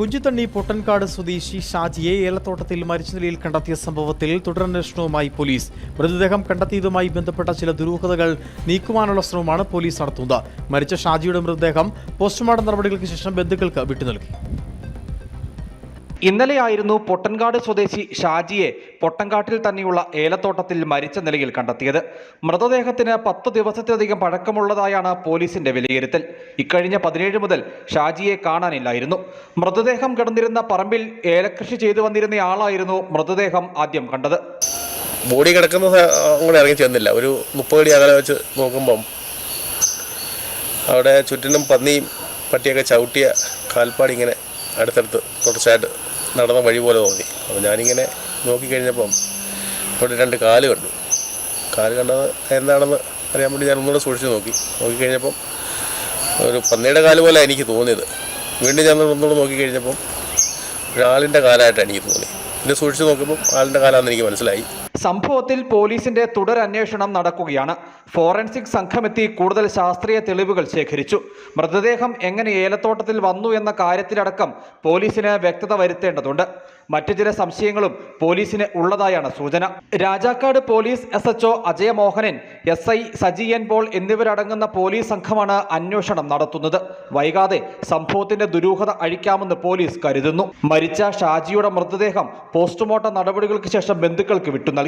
കുഞ്ചിത്തണ്ണി പൊട്ടൻകാട് സ്വദേശി ഷാജിയെ ഏലത്തോട്ടത്തിൽ മരിച്ച നിലയിൽ കണ്ടെത്തിയ സംഭവത്തിൽ തുടരന്വേഷണവുമായി പോലീസ്. മൃതദേഹം കണ്ടെത്തിയതുമായി ബന്ധപ്പെട്ട ചില ദുരൂഹതകൾ നീക്കുവാനുള്ള ശ്രമമാണ് പോലീസ് നടത്തുന്നത്. മരിച്ച ഷാജിയുടെ മൃതദേഹം പോസ്റ്റ്മോർട്ടം നടപടികൾക്ക് ശേഷം ബന്ധുക്കൾക്ക് വിട്ടുനൽകി. ഇന്നലെയായിരുന്നു പൊട്ടൻകാട് സ്വദേശി ഷാജിയെ പൊട്ടൻകാട്ടിൽ തന്നെയുള്ള ഏലത്തോട്ടത്തിൽ മരിച്ച നിലയിൽ കണ്ടെത്തിയത്. മൃതദേഹത്തിന് പത്ത് ദിവസത്തിലധികം പഴക്കമുള്ളതായാണ് പോലീസിന്റെ വിലയിരുത്തൽ. ഇക്കഴിഞ്ഞ പതിനേഴ് മുതൽ ഷാജിയെ കാണാനില്ലായിരുന്നു. മൃതദേഹം കിടന്നിരുന്ന പറമ്പിൽ ഏലകൃഷി ചെയ്തു വന്നിരുന്നയാളായിരുന്നു മൃതദേഹം ആദ്യം കണ്ടത്. ബോഡി കിടക്കുന്ന അങ്ങനെ ഇറങ്ങി ചെന്നില്ല. ഒരു മുപ്പത് അടി അകലെ വെച്ച് നോക്കുമ്പം അവിടെ ചുറ്റിനും പന്നിയും പട്ടിയൊക്കെ ചവിട്ടിയ കാൽപ്പാടി ഇങ്ങനെ അടുത്തടുത്ത് തുടർച്ചയായിട്ട് നടന്ന വഴി പോലെ തോന്നി. അപ്പോൾ ഞാനിങ്ങനെ നോക്കിക്കഴിഞ്ഞപ്പം അവിടെ രണ്ട് കാൽ കണ്ടു. കാൽ കണ്ടത് എന്താണെന്ന് അറിയാൻ വേണ്ടി ഞാൻ ഒന്നുകൂടെ സൂക്ഷിച്ച് നോക്കി. നോക്കിക്കഴിഞ്ഞപ്പം ഒരു പന്നിയുടെ കാൽ പോലെ എനിക്ക് തോന്നിയത്. വീണ്ടും ഞാൻ ഒന്നുകൂടെ നോക്കിക്കഴിഞ്ഞപ്പം ഒരാളിന്റെ കാലായിട്ടാണ് എനിക്ക് തോന്നി പിന്നെ സൂക്ഷിച്ച് നോക്കുമ്പോൾ ആളിന്റെ കാലാണെന്ന് എനിക്ക് മനസ്സിലായി. സംഭവത്തിൽ പോലീസിന്റെ തുടരന്വേഷണം നടക്കുകയാണ്. ഫോറൻസിക് സംഘമെത്തി കൂടുതൽ ശാസ്ത്രീയ തെളിവുകൾ ശേഖരിച്ചു. മൃതദേഹം എങ്ങനെ ഏലത്തോട്ടത്തിൽ വന്നു എന്ന കാര്യത്തിലടക്കം പോലീസിന് വ്യക്തത വരുത്തേണ്ടതുണ്ട്. മറ്റു ചില സംശയങ്ങളും പോലീസിന് ഉള്ളതായാണ് സൂചന. Rajakkad police S H O Ajayamohanan S I Saji N Paul എന്നിവരടങ്ങുന്ന പോലീസ് സംഘമാണ് അന്വേഷണം നടത്തുന്നത്. വൈകാതെ സംഭവത്തിന്റെ ദുരൂഹത അഴിക്കാമെന്ന് പോലീസ് കരുതുന്നു. മരിച്ച ഷാജിയുടെ മൃതദേഹം പോസ്റ്റ്മോർട്ടം നടപടികൾക്ക് ശേഷം ബന്ധുക്കൾക്ക് വിട്ടു